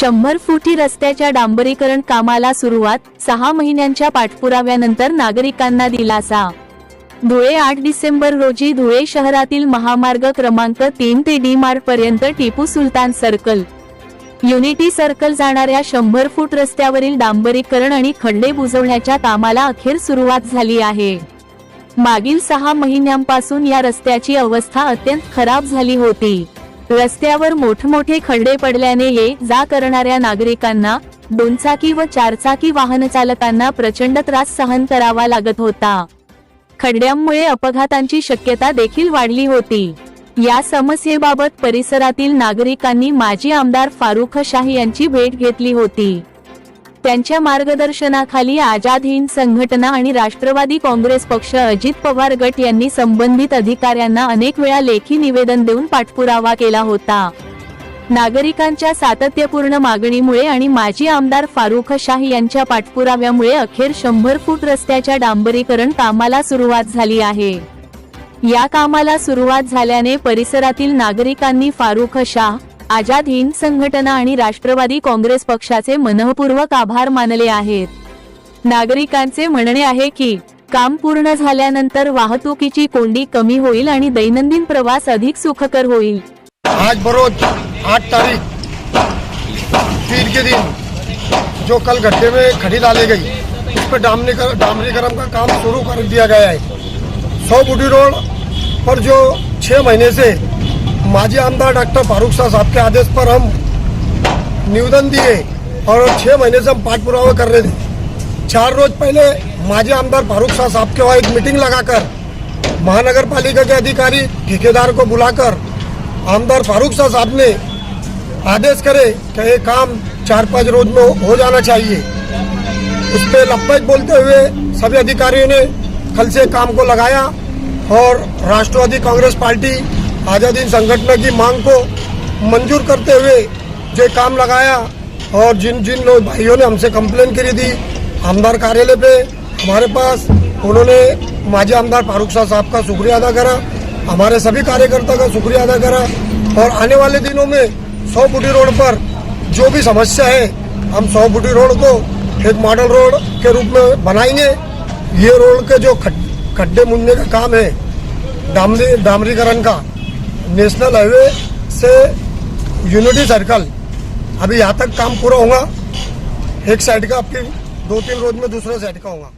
शंभर फुटी रस्त्याच्या डांबरीकरण कामाला सुरुवात सहा महिन्यांच्या पाठपुराव्यानंतर नागरिकांना दिलासा. धुळे आठ डिसेंबर रोजी धुळे शहरातील महामार्ग क्रमांक तीन ते डी मार्ग पर्यंत Tipu Sultan circle. Unity circle जाणाऱ्या शंभर फूट रस्त्यावरील डांबरीकरण आणि खड्डे बुजवण्याच्या कामाला अखेर सुरुवात झाली आहे. मागील सहा महिन्यांपासून या रस्त्याची अवस्था अत्यंत खराब झाली होती. रस्त्यावर मोठमोठे खड्डे पडल्याने ये जा करणाऱ्या नागरिकांना दोनचाकी व चारचाकी वाहन चालकांना प्रचंड त्रास सहन करावा लागत होता. खड्ड्यांमुळे अपघातांची शक्यता देखील वाढली होती. या समस्येबाबत परिसरातील नागरिकांनी माजी आमदार फारुख शाही यांची भेट घेतली होती. त्यांच्या मार्गदर्शनाखाली आझाद हिंद संघटना आणि राष्ट्रवादी काँग्रेस पक्ष अजित पवार गट यांनी संबंधित अधिकाऱ्यांना अनेक वेळा लेखी निवेदन देऊन पाठपुरावा केला होता. नागरिकांच्या सातत्यपूर्ण मागणीमुळे आणि माजी आमदार फारुख शाह यांच्या पाठपुराव्यामुळे अखेर शंभर फूट रस्त्याच्या डांबरीकरण कामाला सुरुवात झाली आहे. या कामाला सुरुवात झाल्याने परिसरातील नागरिकांनी फारुख शाह आझाद हिंद संघटना आणि राष्ट्रवादी काँग्रेस पक्षाचे मनःपूर्वक आभार मानले आहेत. नागरिकांचे म्हणणे आहे की काम पूर्ण झाल्यानंतर वाहतुकीची कोंडी कमी होईल आणि दैनंदिन प्रवास अधिक सुखकर होईल. आज बरोज आठ तारीख तीन के दिन जो कल गड्ढे में खड़ी डाली गई उस पर डामरीकर डामरीकरण का काम शुरू कर दिया गया है। सौ बुटी रोड पर जो छः महीने से माजी आमदार डॉक्टर फारूक शाह साहब के आदेश पर हम निवेदन दिए और छः महीने से हम पाठपुरावा कर रहे थे। चार रोज पहले माजी आमदार फारूक शाह साहब के वहाँ एक मीटिंग लगाकर महानगर पालिका के अधिकारी, ठेकेदार को बुलाकर आमदार फारूक शाह साहब ने आदेश करे कि ये काम चार पाँच रोज में हो जाना चाहिए। उस पर लब्बैक बोलते हुए सभी अधिकारियों ने कल से काम को लगाया और राष्ट्रवादी कांग्रेस पार्टी आज़ादी संगठन की मांग को मंजूर करते हुए जो काम लगाया और जिन जिन लोग भाइयों ने हमसे कंप्लेन करी थी, आमदार कार्यालय पे हमारे पास, उन्होंने माजी आमदार फारूक शाह साहब का शुक्रिया अदा करा, हमारे सभी कार्यकर्ता का शुक्रिया अदा करा और आने वाले दिनों में सौ फुटी रोड पर जो भी समस्या है, हम सौ फुटी रोड को एक मॉडल रोड के रूप में बनाएँगे। ये रोड के जो खड्डे मुनने का काम है, डामरी, डामरीकरण का नेशनल हाईवे से यूनिटी सर्कल अभी यहाँ तक काम पूरा होगा। एक साइड का आपकी दो तीन रोज में दूसरे साइड का होगा।